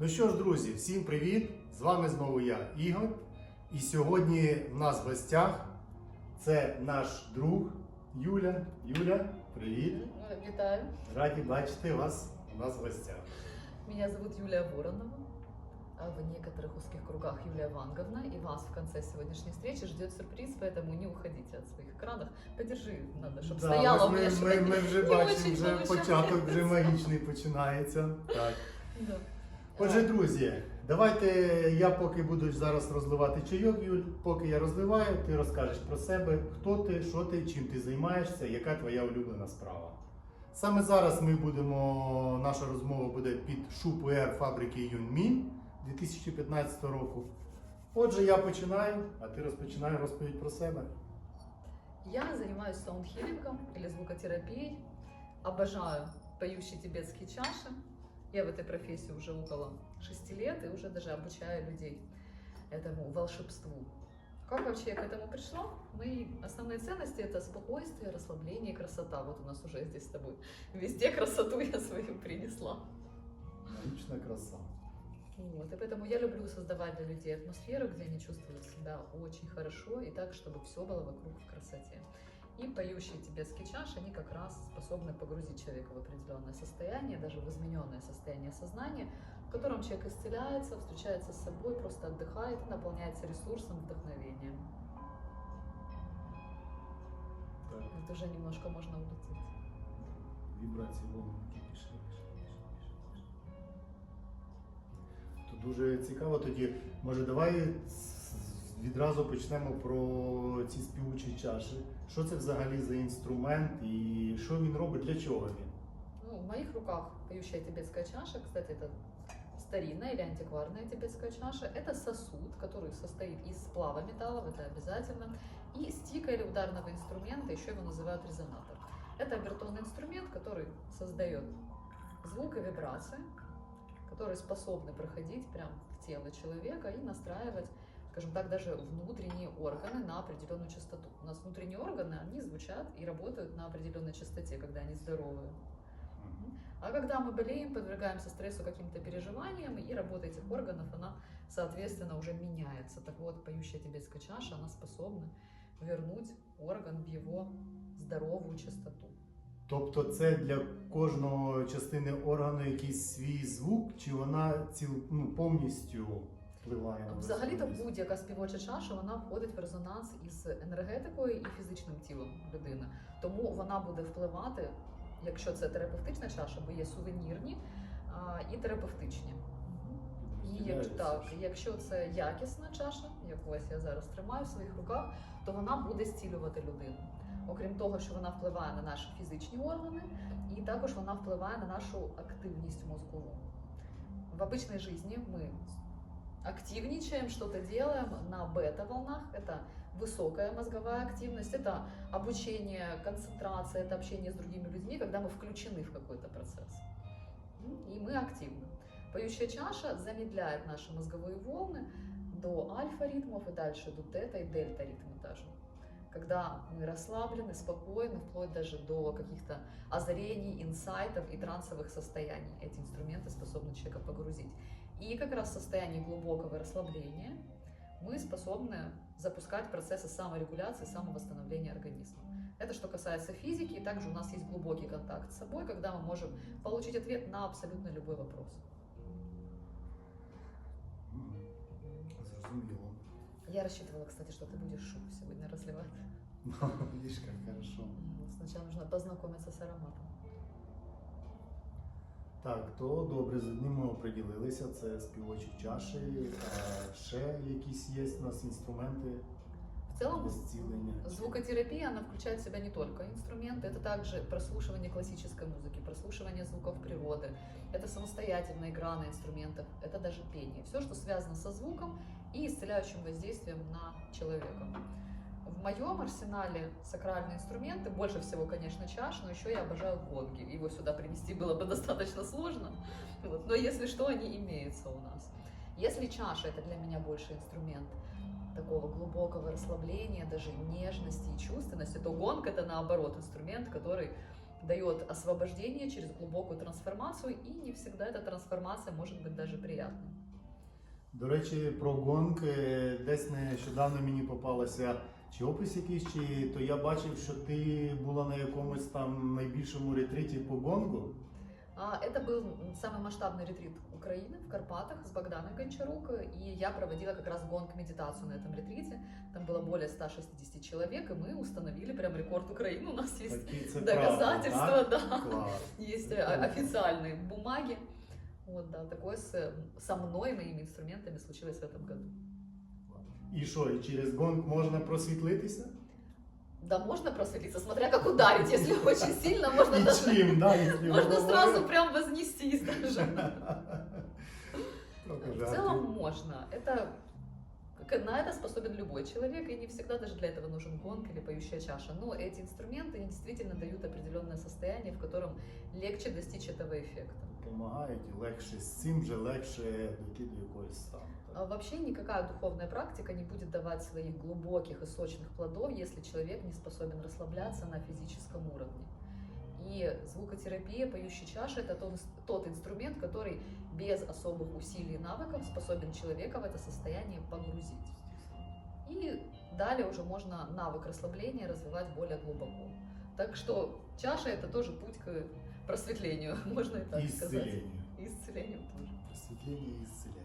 Ну що ж, друзі, всім привіт! З вами знову я, Ігор. І сьогодні в нас в гостях це наш друг Юля. Юля, привіт! Витаю. Раді бачити вас у нас в гостях. Меня зовут Юлия Воронова. а В некоторых узких кругах Юлия Ванговна. И вас в конце сегодняшней встречи ждет сюрприз, поэтому не уходите от своих екранов. Подержи, надо, чтобы Да, стояла у ми, меня, ми, чтобы ми, ми вже не бачимо, очень вже получается. початок вже магічний починається. Так. Да. Отже, друзі, давайте я поки буду зараз розливати чайок, Юль. Поки я розливаю, ти розкажеш про себе, хто ти, що ти, чим ти займаєшся, яка твоя улюблена справа. Саме зараз ми будемо, наша розмова буде під шупуер фабрики Юнмін 2015 року. Отже, я починаю, а ти розпочинай розповідь про себе. Я занимаюсь саундхилингом или звукотерапией. Обожаю поющие тибетские чаши. Я в этой профессии уже около шести лет и уже даже обучаю людей этому волшебству. Как вообще я к этому пришла? Мои основные ценности это спокойствие, расслабление и красота. Вот у нас уже здесь с тобой. Везде красоту я свою принесла. Магічна краса. Вот, и поэтому я люблю создавать для людей атмосферу, где они чувствуют себя очень хорошо и так, чтобы все было вокруг в красоте. И поющие тибетские чаши, они как раз способны погрузить человека в определенное состояние, даже в измененное состояние сознания, в котором человек исцеляется, встречается с собой, просто отдыхает и наполняется ресурсом, вдохновением. Так, Вот уже немножко можно улететь. вібрації волни такі пішли, пішли, пішли, пішли, пішли. То дуже цікаво тоді. Може, давай з- відразу почнемо про ці співучі чаші. Що це взагалі за інструмент і що він робить, для чого він? Ну, в моих руках поющая тибетская чаша, кстати, это старинная или антикварная тибетская чаша. Это сосуд, который состоит из сплава металлов, это обязательно, и стика или ударного инструмента, еще его называют резонатор. Это обертонный инструмент, который создает звук и вибрации, которые способны проходить прямо в тело человека и настраивать, скажем так, даже внутренние органы на определенную частоту. У нас внутренние органы, они звучат и работают на определенной частоте, когда они здоровые. А когда мы болеем, подвергаемся стрессу, каким-то переживаниям, и работа этих органов, она, соответственно, уже меняется. Так вот, поющая тибетская чаша, она способна вернуть орган в его здоровую частоту. Тобто це для кожного частини органу якийсь свій звук, чи вона ціл, ну, повністю впливає на Взагалі-то будь-яка співоча чаша вона входить в резонанс із енергетикою і фізичним тілом людини. Тому вона буде впливати, якщо це терапевтична чаша, бо є сувенірні а, і терапевтичні. І як, так, якщо це якісна чаша, яку ось я зараз тримаю в своїх руках, то вона буде зцілювати людину. Окрім того, що вона впливає на наші фізичні органи, і також вона впливає на нашу активність мозкову. В обычной жизни мы активничаем, что-то делаем на бета-волнах. Это высокая мозговая активность, это обучение, концентрация, это общение с другими людьми, когда мы включены в какой-то процесс. М, И мы активны. Поющая чаша замедляет наши мозговые волны до альфа-ритмов и дальше до тета и дельта-ритма даже. Когда мы расслаблены, спокойны, вплоть даже до каких-то озарений, инсайтов и трансовых состояний. Эти инструменты способны человека погрузить. И как раз в состоянии глубокого расслабления мы способны запускать процессы саморегуляции, самовосстановления организма. Это что касается физики, и также у нас есть глубокий контакт с собой, когда мы можем получить ответ на абсолютно любой вопрос. Зрозуміло. Я рассчитывала, кстати, что ты будешь шубу сегодня разливать. Видиш, як хорошо. Сначала нужно познакомиться с ароматом. Так, то добре, з одним ми оприділилися, це співочі чаші, а ще якісь є у нас інструменти В целом, для зцілення. Звукотерапия, она включает в себя не только инструменты, это также прослушивание классической музыки, прослушивание звуков природы, это самостоятельная игра на инструментах, это даже пение. Все, что связано со звуком и исцеляющим воздействием на человека. В моем арсенале сакральные инструменты, больше всего, конечно, чаш, но еще я обожаю гонги. Его сюда принести было бы достаточно сложно, вот. но если что, они имеются у нас. Если чаша это для меня больше инструмент такого глубокого расслабления, даже нежности и чувственности, то гонг это наоборот инструмент, который дает освобождение через глубокую трансформацию, и не всегда эта трансформация может быть даже приятной. До речі, про гонг е, десь нещодавно мені попалося чи опис якийсь, чи то я бачив, що ти була на якомусь там найбільшому ретриті по гонгу. А, Это был м, самый масштабный ретрит Украины в Карпатах с Богданой Гончарук, и я проводила как раз гонг-медитацию на этом ретрите. Там было более 160 человек, и мы установили прям рекорд Украины. У нас есть Такі це доказательства, правда, да. так? Клас. Есть э, официальные бумаги. Вот, да, такое с, со мной, моими инструментами случилось в этом году. І що, і через гонг можна просвітлитися? Да, можно просветлиться, смотря как ударить, если очень сильно, можно І даже, чим, да, якщо можно говорити? сразу прям вознестись даже. Трохи В жартів. целом можно. Это к- на это способен любой человек, и не всегда даже для этого нужен гонг или поющая чаша. Но эти инструменты они действительно дают определенное состояние, в котором легче достичь этого эффекта. Допомагають і легше з цим же легше дойти до якогось стану. А так? Вообще никакая духовная практика не будет давать своих глубоких и сочных плодов, если человек не способен расслабляться на физическом уровне. И звукотерапия поющей чаши это тот, тот инструмент, который без особых усилий и навыков способен человека в это состояние погрузить. И далее уже можно навык расслабления развивать более глубоко. Так что чаша это тоже путь к просветлению, можно и так І сказать. зцілення. И исцелению тоже. Просвітлення і зцілення.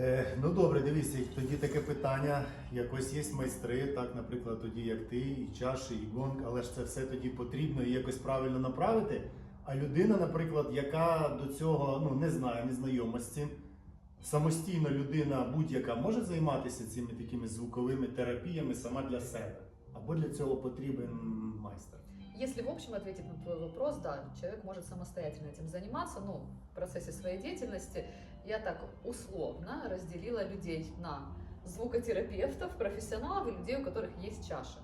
Е, ну добре, дивіться, тоді таке питання. Якось є майстри, так, наприклад, тоді як ти, і чаші, і гонг, але ж це все тоді потрібно і якось правильно направити. А людина, наприклад, яка до цього ну, не знає, не знайома з цим, самостійно людина будь-яка може займатися цими такими звуковими терапіями сама для себе. Або для цього потрібен майстер. Если в общем ответить на твой вопрос, да, человек может самостоятельно этим заниматься, но в процессе своей деятельности я так условно разделила людей на звукотерапевтов, профессионалов и людей, у которых есть чаша.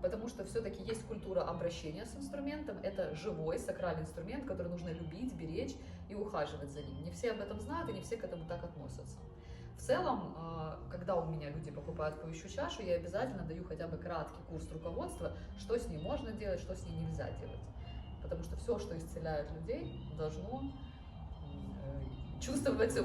Потому что все-таки есть культура обращения с инструментом. Это живой сакральный инструмент, который нужно любить, беречь и ухаживать за ним. Не все об этом знают и не все к этому так относятся. В целом, а, когда у меня люди покупают поющую чашу, я обязательно даю хотя бы краткий курс руководства, что с ней можно делать, что с ней нельзя делать. Потому что все, что исцеляет людей, должно э, чувствовать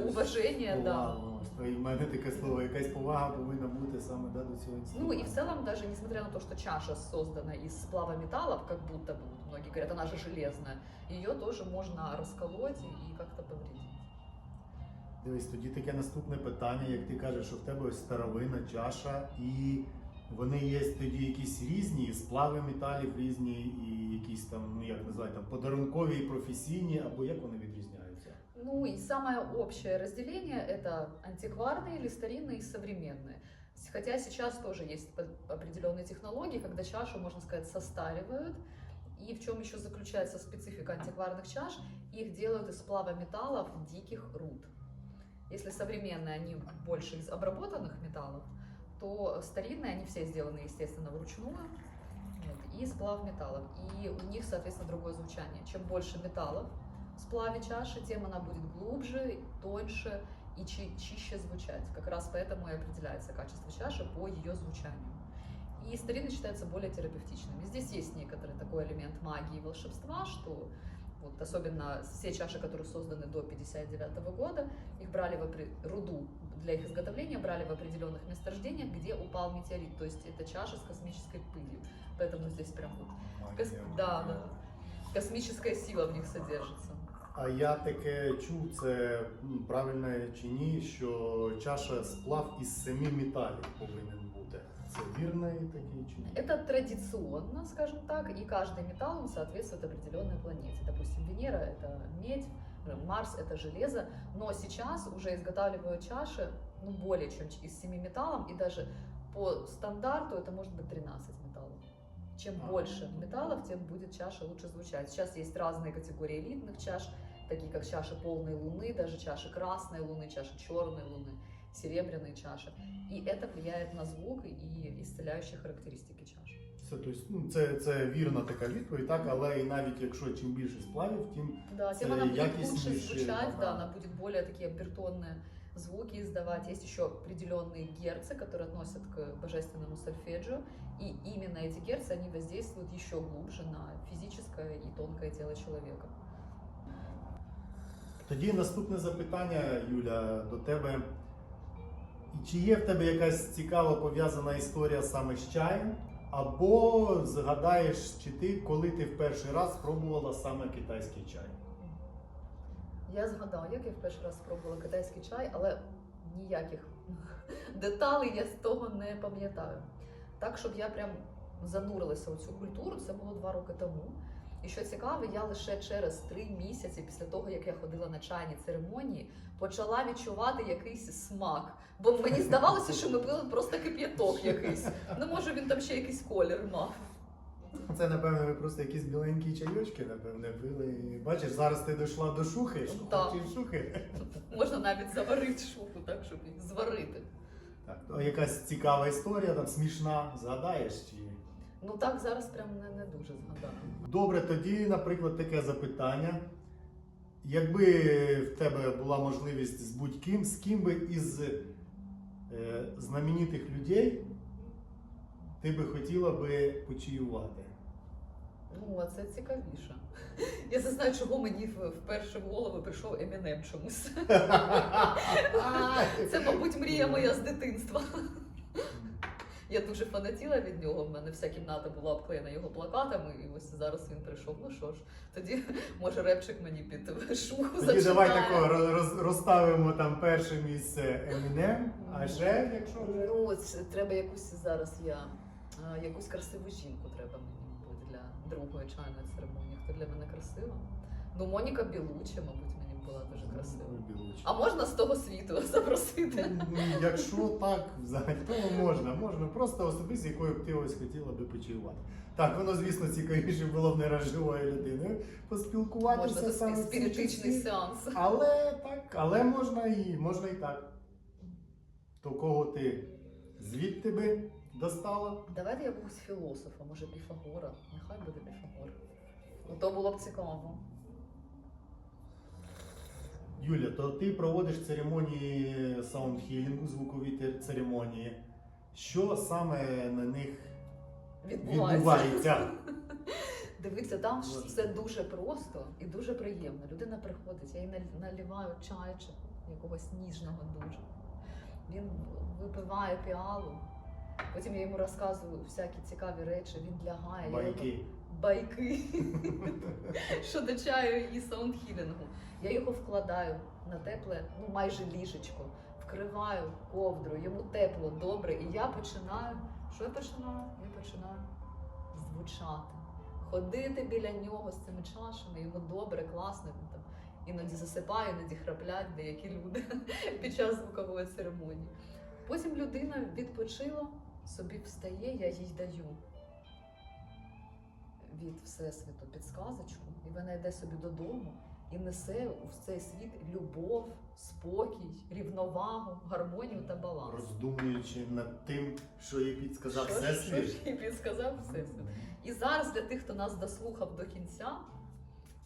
да. І в мене таке слово, якась повага повинна бути саме да, до цього інституту. Ну и в целом, даже несмотря на то, что чаша создана из сплава металлов, как будто бы, вот многие говорят, она же железная, ее тоже можно расколоть и как-то повредить. Дивись, тоді таке наступне питання, як ти кажеш, що в тебе ось старовина, чаша, і вони є тоді якісь різні, сплави металів різні, і якісь там, ну як називають, там подарункові і професійні, або як вони відрізняються? Ну и самое общее разделение это антикварные или старинные и современные. Хотя сейчас тоже есть определенные технологии, когда чашу, можно сказать, состаривают. И в чем еще заключается специфика антикварных чаш? Их делают из сплава металлов диких руд. Если современные, они больше из обработанных металлов, то старинные, они все сделаны, естественно, вручную. Вот, и сплав металлов. И у них, соответственно, другое звучание. Чем больше металлов, сплаве чаши, тем она будет глубже, тоньше и чи- чище звучать. Как раз поэтому и определяется качество чаши по ее звучанию. И старинные считаются более терапевтичными. Здесь есть некоторый такой элемент магии и волшебства, что вот особенно все чаши, которые созданы до 59 года, их брали в опре- руду для их изготовления брали в определенных месторождениях, где упал метеорит. То есть это чаша с космической пылью. Поэтому здесь прям вот кос- да, да, космическая сила в них содержится. А я таке чув, це м, правильно чи ні, що чаша сплав із семи металів повинен бути. Це вірно і такий чи ні? Это традиционно, скажем так, и каждый металл он соответствует определенной планете. Допустим, Венера это медь, Марс это железо, но сейчас уже изготавливают чаши ну, более чем из 7 металлов, и даже по стандарту это может быть 13 металлов. Чем А. больше металлов, тем будет чаша лучше звучать. Сейчас есть разные категории элитных чаш, такие как чаша полной луны, даже чаши красной луны, чаши черной луны, серебряные чаши. И это влияет на звук и исцеляющие характеристики чаш. Це, тобто, ну, це, це вірна така відповідь, так, але і навіть якщо чим більше сплавів, тим Да, тем Це она будет лучше якісніші, звучать, ага. да, она будет более такие обертонные звуки издавать. Есть еще определенные герцы, которые относят к божественному сольфеджио. И именно эти герцы, они воздействуют еще глубже на физическое и тонкое тело человека. Тоді наступне запитання, Юля, до тебе. Чи є в тебе якась цікава пов'язана історія саме з чаєм? Або згадаєш, чи ти, коли ти в перший раз спробувала саме китайський чай? Я згадала, як я в перший раз спробувала китайський чай, але ніяких деталей я з того не пам'ятаю. Так, щоб я прям занурилася у цю культуру, це було два роки тому. І що цікаво, я лише через три місяці після того, як я ходила на чайні церемонії, почала відчувати якийсь смак. Бо мені здавалося, що ми пили просто кип'яток якийсь. Ну, може, він там ще якийсь колір мав. Це, напевно, ви просто якісь біленькі чайочки, напевне, пили. Бачиш, зараз ти дійшла до шухи, Так. шухи, шухи. Можна навіть заварити шуху, так, щоб зварити. Так, а якась цікава історія, там смішна, згадаєш? Чи... Ну так зараз прям не, не дуже згадаю. Добре, тоді, наприклад, таке запитання. Якби в тебе була можливість з будь-ким, з ким би із е, знаменитих людей ти би хотіла би почаювати? Ну, а це цікавіше. Я не знаю, чого мені вперше в голову прийшов Емінем чомусь. Це, мабуть, мрія моя з дитинства. Я дуже фанатіла від нього. В мене вся кімната була обклеєна його плакатами, і ось зараз він прийшов. Ну що ж, тоді може репчик мені під шуху Тоді зачинає. давай тако роз- розставимо там перше місце Eminem, а ще, якщо вже. Ну, це треба якусь зараз я. Якусь красиву жінку треба мені, для другої чайної церемонії. Хто для мене красива? Ну, Моніка Білучі, мабуть, була дуже красива. А можна з того світу запросити? Ну, Якщо так, взагалі, то можна, можна. Просто особисто, якою б ти ось хотіла би почаювати. Так, воно, звісно, цікавіше було б не раз живою людиною поспілкуватися Можна саме спіритичний сеанс. Але так, але можна і можна і так. То кого ти звідти би достала? Давайте якогось філософа, може Піфагора. Нехай буде Піфагор. Ну, то було б цікаво. Юля, то ти проводиш церемонії саундхілінгу, звукові церемонії. Що саме на них Відбувається. відбувається? Дивіться, там ж все дуже просто і дуже приємно. Людина приходить, я їй наль- наливаю чайчик якогось ніжного дуже. Він випиває піалу, потім я йому розказую всякі цікаві речі, він лягає. я його- Байки. байки щодо чаю і саундхілінгу. Я його вкладаю на тепле, ну майже ліжечко, вкриваю ковдру, йому тепло, добре, і я починаю. Що я починаю? Я починаю звучати, ходити біля нього з цими чашами, йому добре, класно. Він там іноді засипає, іноді храплять деякі люди під час звукової церемонії. Потім людина відпочила, собі встає, я їй даю від Всесвіту підсказочку, і вона йде собі додому і несе у цей світ любов, спокій, рівновагу, гармонію та баланс. Роздумуючи над тим, що їй підсказав Що ж- що їй підсказав Всесвіт. І зараз для тих, хто нас дослухав до кінця,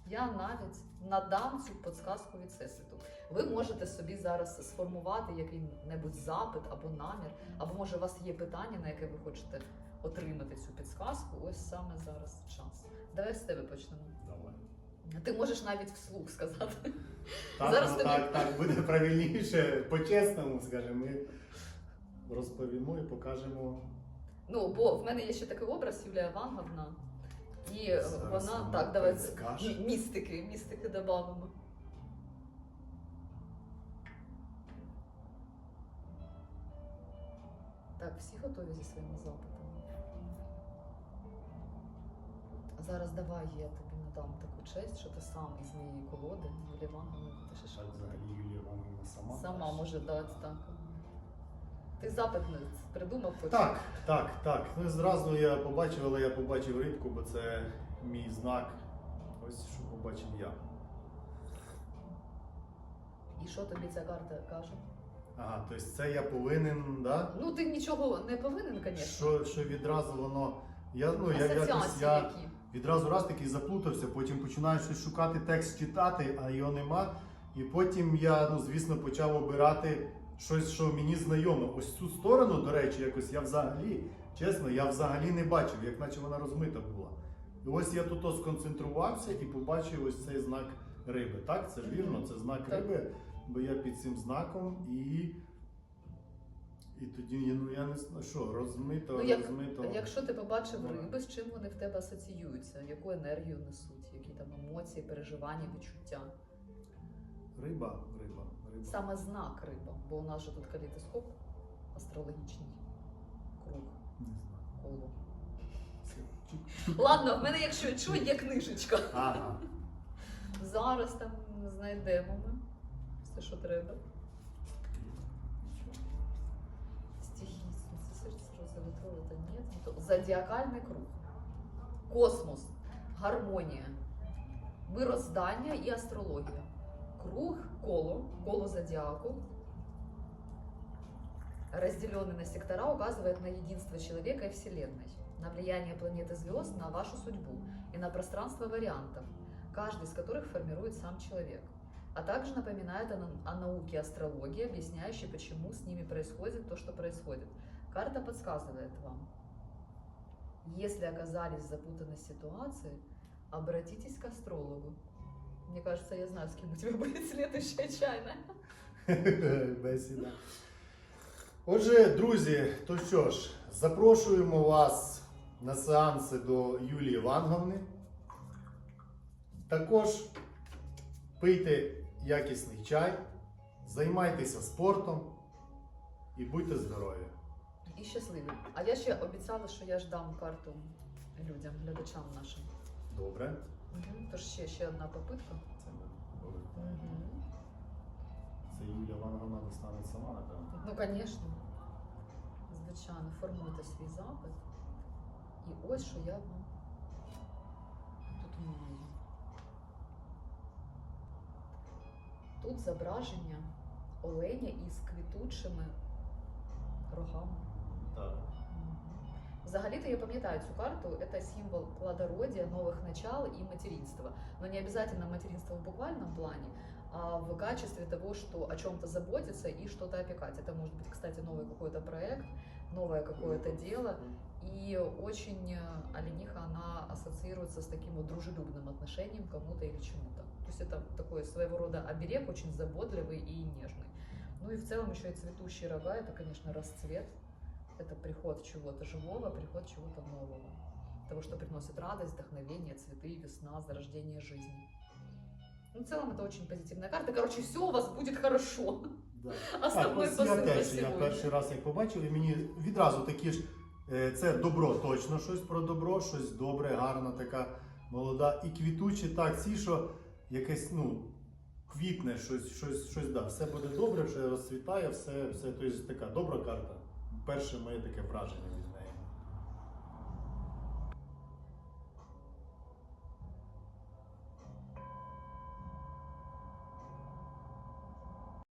я навіть надам цю подсказку від Всесвіту. Ви можете собі зараз сформувати який-небудь запит або намір, або може у вас є питання, на яке ви хочете отримати цю підсказку. Ось саме зараз час. Давай з тебе почнемо. Давай. Ти можеш навіть вслух сказати. Так, Зараз ну, тобі- так, так буде правильніше, по-чесному, скажімо, ми розповімо і покажемо. Ну, бо в мене є ще такий образ Юлія Ванговна. І Зараз вона так, давай містики, містики додамо. Так, всі готові зі своїми запитами. Зараз давай я тобі надам таку честь, що ти сам із моєї колоди, Юлія Ванговна, будеш Так, взагалі Юлія Івановна сама. сама може дати так. Ти запит не придумав хоч? Так, так, так. Ну зразу я побачив, але я побачив рибку, бо це мій знак. Ось що побачив я. І що тобі ця карта каже? Ага, тобто це я повинен, да? Ну, ти нічого не повинен, звісно. Що, що відразу воно. Я, ну, я, якось, Асоціації я які. відразу раз такий заплутався, потім починаю щось шукати текст читати, а його нема. І потім я, ну, звісно, почав обирати щось, що мені знайоме. Ось цю сторону, до речі, якось я взагалі, чесно, я взагалі не бачив, як наче вона розмита була. І ось я тут сконцентрувався і побачив ось цей знак риби. Так, це ж вірно, це знак риби, бо я під цим знаком і. І тоді ну я не знаю, що розмито, Ну, як- розмито. Якщо ти побачив Ну. риби, з чим вони в тебе асоціюються, яку енергію несуть, які там емоції, переживання, відчуття? Риба, риба, риба. Саме знак риба, бо у нас же тут калейдоскоп астрологічний круг Не знаю. коло. Ладно, в мене, якщо що, є книжечка. Ага. Зараз там знайдемо ми все, що треба. Стихи, Солнце, сердце, роза, ветров, это нет. Ну, то Зодіакальний круг. Космос, гармонія, мироздання і астрологія. Круг, коло, коло зодиаку, разделенный на сектора, указывает на единство человека и Вселенной, на влияние планеты звезд на вашу судьбу и на пространство вариантов, каждый из которых формирует сам человек. А также напоминает о, о науке астрологии, объясняющей, почему с ними происходит то, что происходит. Карта подсказывает вам. Если оказались в запутанной ситуации, обратитесь к астрологу. Мне кажется, я знаю, с кем у тебя будет следующая чайная. Бесіда. Отже, друзі, то що ж, запрошуємо вас на сеанси до Юлії Іванговни. Також пийте якісний чай, займайтеся спортом і будьте здорові. І щасливі. А я ще обіцяла, що я ж дам карту людям, глядачам нашим. Добре. Угу. Тож ще, ще одна попитка. Це, ми говоримо. Угу. Це Юлія Іванговна достане сама, напевно. Ну, звісно. Звичайно, формуйте свій запит. І ось що я вам тут маю. Тут зображення оленя із квітучими рогами. Так. Мгм. Взагалі-то я пам'ятаю цю карту. Это символ плодородия, новых начал и материнства. Но не обязательно материнство в буквальном плане, а в качестве того, что о чем-то заботиться и что-то опекать. Это может быть, кстати, новый какой-то проект, новое какое-то дело. И очень э, олениха, она ассоциируется с таким вот дружелюбным отношением к кому-то или чему-то. То есть это такой своего рода оберег, очень заботливый и нежный. Ну и в целом еще и цветущие рога, это, конечно, расцвет. Это приход чего-то живого, приход чего-то нового. Того, что приносит радость, вдохновение, цветы, весна, зарождение жизни. Ну, в целом это очень позитивная карта. Короче, все у вас будет хорошо. Да. Основной Так, ось я посыл на теж я сегодня. перший раз як побачив, і мені відразу такі ж е, це добро, точно щось про добро, щось добре, гарна така молода. І квітучі, так, ці, що якесь, ну, квітне, щось, щось, щось, да, все буде добре, все розцвітає, все, все, тобто така добра карта. Перше моє таке враження